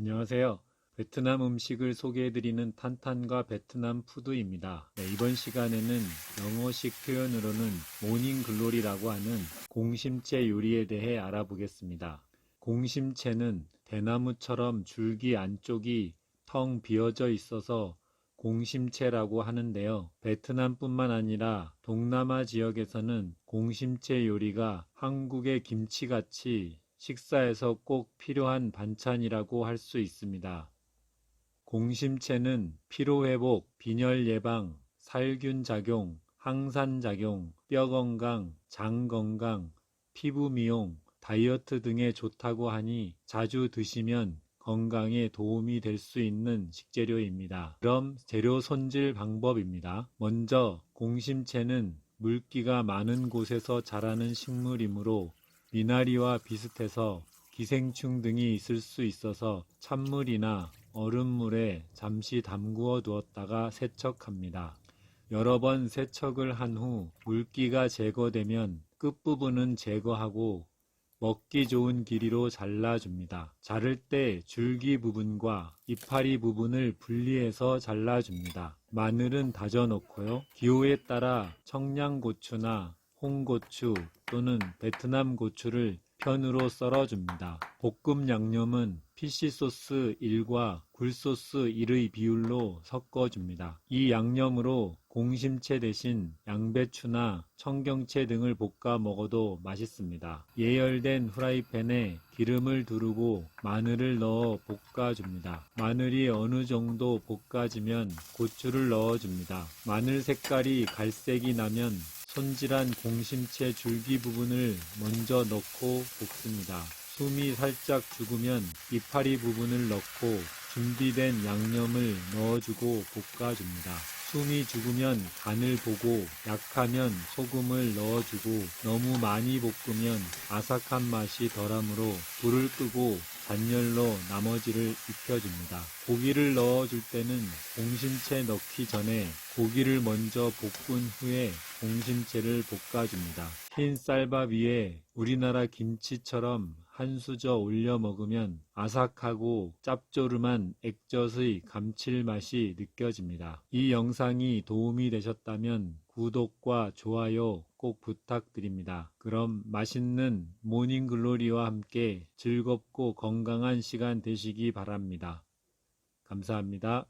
안녕하세요. 베트남 음식을 소개해드리는 탄탄과 베트남 푸드입니다. 네, 이번 시간에는 영어식 표현으로는 모닝 글로리라고 하는 공심채 요리에 대해 알아보겠습니다. 공심채는 대나무처럼 줄기 안쪽이 텅 비어져 있어서 공심채라고 하는데요. 베트남뿐만 아니라 동남아 지역에서는 공심채 요리가 한국의 김치같이 식사에서 꼭 필요한 반찬이라고 할 수 있습니다. 공심채는 피로회복, 빈혈 예방, 살균 작용, 항산 작용, 뼈 건강, 장 건강, 피부 미용, 다이어트 등에 좋다고 하니 자주 드시면 건강에 도움이 될 수 있는 식재료입니다. 그럼 재료 손질 방법입니다. 먼저 공심채는 물기가 많은 곳에서 자라는 식물이므로 미나리와 비슷해서 기생충 등이 있을 수 있어서 찬물이나 얼음물에 잠시 담구어 두었다가 세척합니다. 여러 번 세척을 한 후 물기가 제거되면 끝부분은 제거하고 먹기 좋은 길이로 잘라줍니다. 자를 때 줄기 부분과 이파리 부분을 분리해서 잘라줍니다. 마늘은 다져 놓고요. 기호에 따라 청양고추나 홍고추 또는 베트남 고추를 편으로 썰어줍니다. 볶음 양념은 피시소스 1과 굴소스 1의 비율로 섞어줍니다. 이 양념으로 공심채 대신 양배추나 청경채 등을 볶아 먹어도 맛있습니다. 예열된 후라이팬에 기름을 두르고 마늘을 넣어 볶아줍니다. 마늘이 어느 정도 볶아지면 고추를 넣어줍니다. 마늘 색깔이 갈색이 나면 손질한 공심채 줄기 부분을 먼저 넣고 볶습니다. 숨이 살짝 죽으면 이파리 부분을 넣고 준비된 양념을 넣어주고 볶아줍니다. 숨이 죽으면 간을 보고 약하면 소금을 넣어주고 너무 많이 볶으면 아삭한 맛이 덜하므로 불을 끄고 잔열로 나머지를 익혀줍니다. 고기를 넣어줄 때는 공심채 넣기 전에 고기를 먼저 볶은 후에 공심채를 볶아줍니다. 흰 쌀밥 위에 우리나라 김치처럼 한 수저 올려 먹으면 아삭하고 짭조름한 액젓의 감칠맛이 느껴집니다. 이 영상이 도움이 되셨다면 구독과 좋아요 꼭 부탁드립니다. 그럼 맛있는 모닝글로리와 함께 즐겁고 건강한 시간 되시기 바랍니다. 감사합니다.